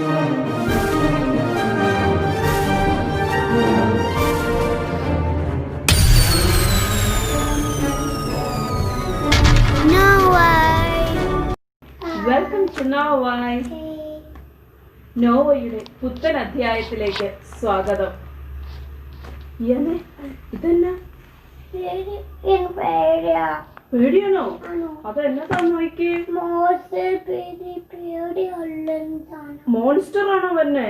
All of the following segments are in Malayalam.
No way. വെൽക്കം ടു നോവായ് നോവയുടെ പുത്തൻ അധ്യായത്തിലേക്ക് സ്വാഗതം. ഇതെന്നാ? പേടിയാണോ? അതെന്നതാ നോക്കിയേ? മോൺസ്റ്റർ ആണോ വന്നെ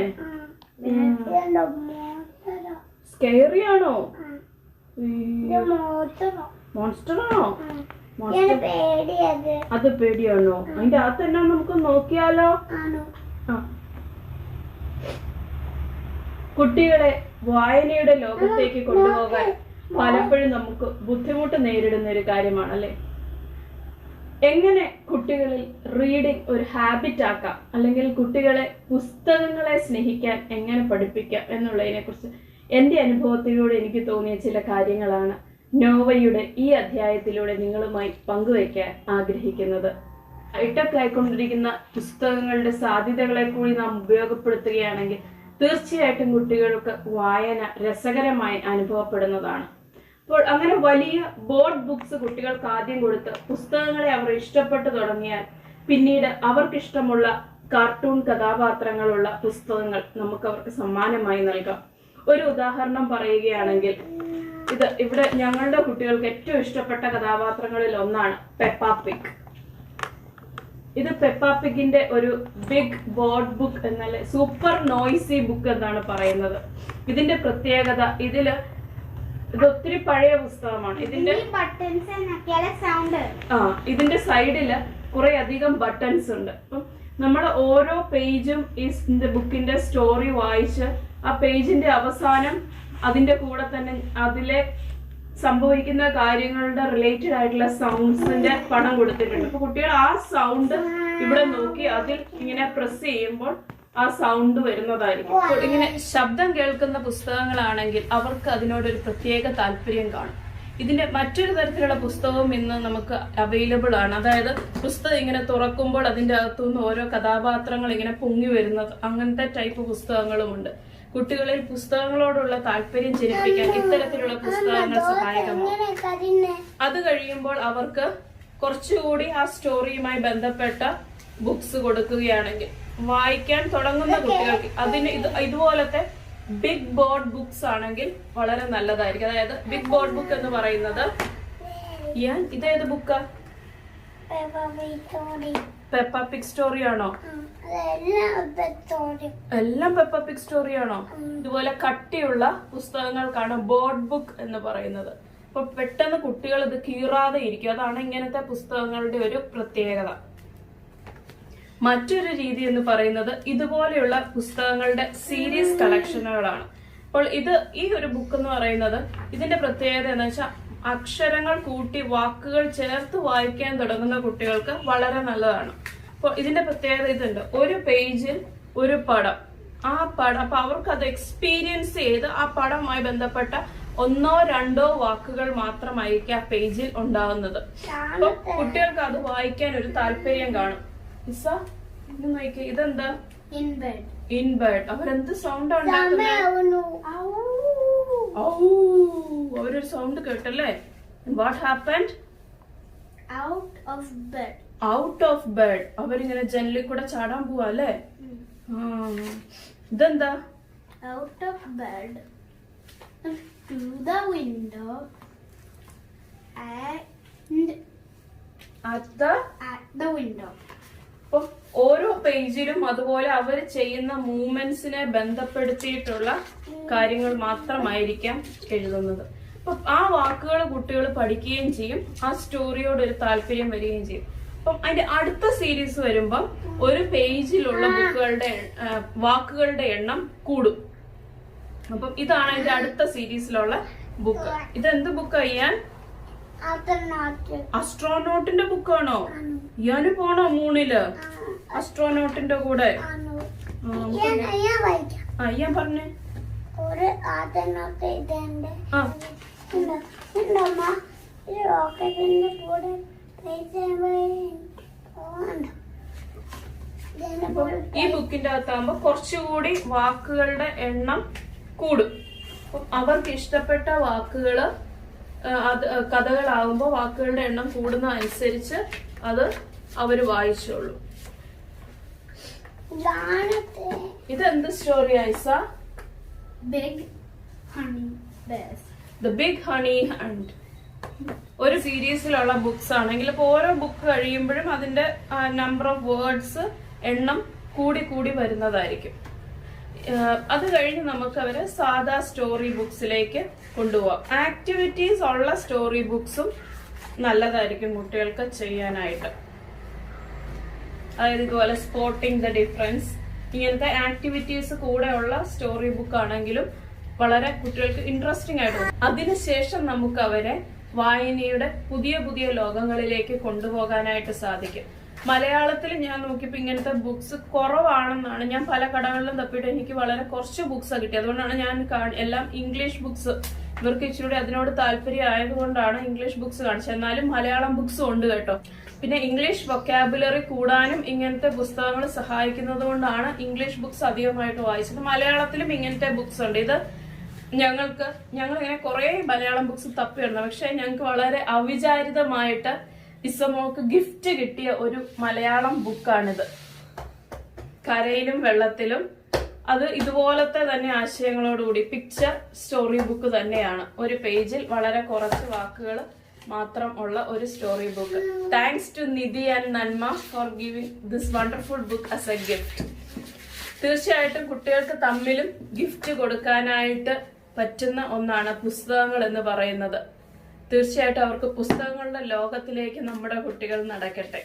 സ്കേറി ആണോ മോൺസ്റ്റർ ആണോ അത് പേടിയാണോ? അതിന്റെ അകത്ത് എന്നാ നമുക്ക് നോക്കിയാലോ? കുട്ടികളെ വായനയുടെ ലോകത്തേക്ക് കൊണ്ടുപോകാൻ പലപ്പോഴും നമുക്ക് ബുദ്ധിമുട്ട് നേരിടുന്ന ഒരു കാര്യമാണല്ലേ? എങ്ങനെ കുട്ടികളിൽ റീഡിംഗ് ഒരു ഹാബിറ്റ് ആക്കാം? അല്ലെങ്കിൽ കുട്ടികളെ പുസ്തകങ്ങളെ സ്നേഹിക്കാൻ എങ്ങനെ പഠിപ്പിക്കാം എന്നുള്ളതിനെ കുറിച്ച് എന്റെ അനുഭവത്തിലൂടെ എനിക്ക് തോന്നിയ ചില കാര്യങ്ങളാണ് നോവയുടെ ഈ അധ്യായത്തിലൂടെ നിങ്ങളുമായി പങ്കുവയ്ക്കാൻ ആഗ്രഹിക്കുന്നത്. ഹൈടെക് ആയിക്കൊണ്ടിരിക്കുന്ന പുസ്തകങ്ങളുടെ സാധ്യതകളെ കൂടി നാം ഉപയോഗപ്പെടുത്തുകയാണെങ്കിൽ തീർച്ചയായിട്ടും കുട്ടികൾക്ക് വായന രസകരമായി അനുഭവപ്പെടുന്നതാണ്. അപ്പോൾ അങ്ങനെ വലിയ ബോർഡ് ബുക്സ് കുട്ടികൾക്ക് ആദ്യം കൊടുത്ത് പുസ്തകങ്ങളെ അവർ ഇഷ്ടപ്പെട്ടു തുടങ്ങിയാൽ പിന്നീട് അവർക്കിഷ്ടമുള്ള കാർട്ടൂൺ കഥാപാത്രങ്ങളുള്ള പുസ്തകങ്ങൾ നമുക്ക് അവർക്ക് സമ്മാനമായി നൽകാം. ഒരു ഉദാഹരണം പറയുകയാണെങ്കിൽ ഇത് ഇവിടെ ഞങ്ങളുടെ കുട്ടികൾക്ക് ഏറ്റവും ഇഷ്ടപ്പെട്ട കഥാപാത്രങ്ങളിൽ ഒന്നാണ് പെപ്പ പിഗ് ഇത് പെപ്പാപ്പിക്കിന്റെ ഒരു ബിഗ് ബോർഡ് ബുക്ക് എന്നല്ല? സൂപ്പർ നോയ്സി ബുക്ക് എന്നാണ് പറയുന്നത്. ഇതിന്റെ പ്രത്യേകത ഇതിൽ ഇത് ഒത്തിരി പഴയ പുസ്തകമാണ്. ഇതിന്റെ സൗണ്ട് ആ ഇതിന്റെ സൈഡിൽ കുറെ അധികം ബട്ടൺസ് ഉണ്ട്. അപ്പം നമ്മൾ ഓരോ പേജും ഈ ബുക്കിന്റെ സ്റ്റോറി വായിച്ച് ആ പേജിന്റെ അവസാനം അതിന്റെ കൂടെ തന്നെ അതിലെ സംഭവിക്കുന്ന കാര്യങ്ങളുടെ റിലേറ്റഡ് ആയിട്ടുള്ള സൗണ്ട്സിന്റെ പണം കൊടുത്തിട്ടുണ്ട്. അപ്പൊ കുട്ടികൾ ആ സൗണ്ട് ഇവിടെ നോക്കി അതിൽ ഇങ്ങനെ പ്രസ് ചെയ്യുമ്പോൾ ആ സൗണ്ട് വരുന്നതായിരിക്കും. ഇങ്ങനെ ശബ്ദം കേൾക്കുന്ന പുസ്തകങ്ങളാണെങ്കിൽ അവർക്ക് അതിനോടൊരു പ്രത്യേക താല്പര്യം കാണും. ഇതിന്റെ മറ്റൊരു തരത്തിലുള്ള പുസ്തകവും ഇന്ന് നമുക്ക് അവൈലബിൾ ആണ്. അതായത് പുസ്തകം ഇങ്ങനെ തുറക്കുമ്പോൾ അതിന്റെ അകത്തുനിന്ന് ഓരോ കഥാപാത്രങ്ങൾ ഇങ്ങനെ പൊങ്ങി വരുന്നത് അങ്ങനത്തെ ടൈപ്പ് പുസ്തകങ്ങളുമുണ്ട് കുട്ടികളിൽ പുസ്തകങ്ങളോടുള്ള താല്പര്യം ജനിപ്പിക്കാൻ ഇത്തരത്തിലുള്ള പുസ്തകങ്ങൾ സഹായകമാണ് അത് കഴിയുമ്പോൾ അവർക്ക് കുറച്ചുകൂടി ആ സ്റ്റോറിയുമായി ബന്ധപ്പെട്ട ബുക്സ് കൊടുക്കുകയാണെങ്കിൽ വായിക്കാൻ തുടങ്ങുന്ന കുട്ടികൾക്ക് അതിന് ഇത് ഇതുപോലത്തെ ബിഗ് ബോർഡ് ബുക്സ് ആണെങ്കിൽ വളരെ നല്ലതായിരിക്കും. അതായത് ബിഗ് ബോർഡ് ബുക്ക് എന്ന് പറയുന്നത് ഞാൻ ഇതേത് ബുക്കാ സ്റ്റോറി പെപ്പ സ്റ്റോറി ആണോ? എല്ലാം പെപ്പ സ്റ്റോറി ആണോ? ഇതുപോലെ കട്ടിയുള്ള പുസ്തകങ്ങൾക്കാണ് ബോർഡ് ബുക്ക് എന്ന് പറയുന്നത്. അപ്പൊ പെട്ടെന്ന് കുട്ടികൾ ഇത് കീറാതെ ഇരിക്കും. അതാണ് ഇങ്ങനത്തെ പുസ്തകങ്ങളുടെ ഒരു പ്രത്യേകത. മറ്റൊരു രീതി എന്ന് പറയുന്നത് ഇതുപോലെയുള്ള പുസ്തകങ്ങളുടെ സീരീസ് കളക്ഷനുകളാണ് അപ്പോൾ ഇത് ഈ ഒരു ബുക്ക് എന്ന് പറയുന്നത് ഇതിന്റെ പ്രത്യേകത എന്ന് വെച്ചാൽ അക്ഷരങ്ങൾ കൂട്ടി വാക്കുകൾ ചേർത്ത് വായിക്കാൻ തുടങ്ങുന്ന കുട്ടികൾക്ക് വളരെ നല്ലതാണ്. അപ്പോൾ ഇതിന്റെ പ്രത്യേകത ഇതുണ്ട്. ഒരു പേജിൽ ഒരു പടം. ആ പടം അപ്പൊ അവർക്ക് അത് എക്സ്പീരിയൻസ് ചെയ്ത് ആ പടവുമായി ബന്ധപ്പെട്ട ഒന്നോ രണ്ടോ വാക്കുകൾ മാത്രമായിരിക്കും ആ പേജിൽ ഉണ്ടാകുന്നത് അപ്പൊ കുട്ടികൾക്ക് അത് വായിക്കാൻ ഒരു താല്പര്യം കാണും. ഇസ? ഇത് നോക്കിയേ ഇതെന്താ? ഇൻബേർഡ് അവരെന്ത് സൗണ്ട് അവരൊരു sound കേട്ടല്ലേ? What happened out of bed out of bed അവരിങ്ങനെ ജനലിൽ കൂടെ ചാടാൻ പോവാ അല്ലേ. ഇതെന്താ? Out of bed to the window. And at the? at the window. അപ്പം ഓരോ പേജിലും അതുപോലെ അവർ ചെയ്യുന്ന മൂവ്മെന്റ്സിനെ ബന്ധപ്പെടുത്തിയിട്ടുള്ള കാര്യങ്ങൾ മാത്രമായിരിക്കാം എഴുതുന്നത്. അപ്പൊ ആ വാക്കുകൾ കുട്ടികൾ പഠിക്കുകയും ചെയ്യും ആ സ്റ്റോറിയോട് ഒരു താല്പര്യം വരികയും ചെയ്യും. അപ്പം അതിന്റെ അടുത്ത സീരീസ് വരുമ്പം ഒരു പേജിലുള്ള ബുക്കുകളുടെ വാക്കുകളുടെ എണ്ണം കൂടും. അപ്പം ഇതാണ് അതിന്റെ അടുത്ത സീരീസിലുള്ള ബുക്ക്. ഇതെന്ത് ബുക്ക് ചെയ്യാൻ. അസ്ട്രോനോട്ടിന്റെ ബുക്കാണോ ഞാൻ പോണോ മൂണിൽ? അസ്ട്രോനോട്ടിന്റെ കൂടെ? ആ, ഞാൻ പറഞ്ഞേ. ഒരു ആദ്യനോട്ട് റോക്കറ്റിന്റെ കൂടെ ഈ ബുക്കിന്റെ അകത്താകുമ്പോ കുറച്ചുകൂടി വാക്കുകളുടെ എണ്ണം കൂടും. അവർക്ക് ഇഷ്ടപ്പെട്ട വാക്കുകൾ അത് കഥകളാകുമ്പോൾ വാക്കുകളുടെ എണ്ണം കൂടുന്ന അനുസരിച്ച് അത് അവർ വായിച്ചോളൂ. ഇതെന്ത് story Isa? Big honey the big honey hunt ഒരു സീരീസിലുള്ള ബുക്സ് ആണെങ്കിൽ ഇപ്പോൾ ഓരോ ബുക്ക് കഴിയുമ്പോഴും അതിന്റെ നമ്പർ ഓഫ് വേർഡ്സ് എണ്ണം കൂടി കൂടി വരുന്നതായിരിക്കും. അത് കഴിഞ്ഞ് നമുക്ക് അവരെ സാധാ സ്റ്റോറി ബുക്സിലേക്ക് കൊണ്ടുപോകാം ആക്ടിവിറ്റീസ് ഉള്ള സ്റ്റോറി ബുക്സും നല്ലതായിരിക്കും കുട്ടികൾക്ക് ചെയ്യാനായിട്ട്. അതായത് ഇതുപോലെ സ്പോട്ടിംഗ് ദ ഡിഫറൻസ് ഇങ്ങനത്തെ ആക്ടിവിറ്റീസ് കൂടെയുള്ള സ്റ്റോറി ബുക്ക് ആണെങ്കിലും വളരെ കുട്ടികൾക്ക് ഇൻട്രസ്റ്റിംഗ് ആയിട്ട്. അതിനുശേഷം നമുക്ക് അവരെ വായനയുടെ പുതിയ പുതിയ ലോകങ്ങളിലേക്ക് കൊണ്ടുപോകാനായിട്ട് സാധിക്കും. മലയാളത്തിൽ ഞാൻ നോക്കിയപ്പോൾ ഇങ്ങനത്തെ ബുക്സ് കുറവാണെന്നാണ് ഞാൻ പല കടകളിലും തപ്പിയിട്ട് എനിക്ക് വളരെ കുറച്ച് ബുക്സ് കിട്ടിയത് അതുകൊണ്ടാണ് ഞാൻ എല്ലാം ഇംഗ്ലീഷ് ബുക്സ് ഇവർക്ക് ഇച്ചിരി അതിനോട് താല്പര്യം ആയതുകൊണ്ടാണ് ഇംഗ്ലീഷ് ബുക്സ് കാണിച്ചത്. എന്നാലും മലയാളം ബുക്സും ഉണ്ട് കേട്ടോ. പിന്നെ ഇംഗ്ലീഷ് വൊക്കാബുലറി കൂടാനും ഇങ്ങനത്തെ പുസ്തകങ്ങൾ സഹായിക്കുന്നത് കൊണ്ടാണ് ഇംഗ്ലീഷ് ബുക്സ് അധികമായിട്ട് വായിച്ചത്. മലയാളത്തിലും ഇങ്ങനത്തെ ബുക്സ് ഉണ്ട്. ഇത് ഞങ്ങൾക്ക് ഞങ്ങൾ ഇങ്ങനെ കുറെ മലയാളം ബുക്സ് തപ്പിയുണ്ട് പക്ഷെ ഞങ്ങൾക്ക് വളരെ അവിചാരിതമായിട്ട് ഇസമോക്ക് ഗിഫ്റ്റ് കിട്ടിയ ഒരു മലയാളം ബുക്കാണിത് കരയിലും വെള്ളത്തിലും. അത് ഇതുപോലത്തെ തന്നെ ആശയങ്ങളോടുകൂടി പിക്ചർ സ്റ്റോറി ബുക്ക് തന്നെയാണ്. ഒരു പേജിൽ വളരെ കുറച്ച് വാക്കുകൾ മാത്രം ഉള്ള ഒരു story book thanks to Nidhi and Nanma for giving this wonderful book as a gift തീർച്ചയായിട്ടും കുട്ടികൾക്ക് തമ്മിലും ഗിഫ്റ്റ് കൊടുക്കാനായിട്ട് പറ്റുന്ന ഒന്നാണ് പുസ്തകങ്ങൾ എന്ന് പറയുന്നത്. തീർച്ചയായിട്ടും അവർക്ക് പുസ്തകങ്ങളുടെ ലോകത്തിലേക്ക് നമ്മുടെ കുട്ടികൾ നടക്കട്ടെ.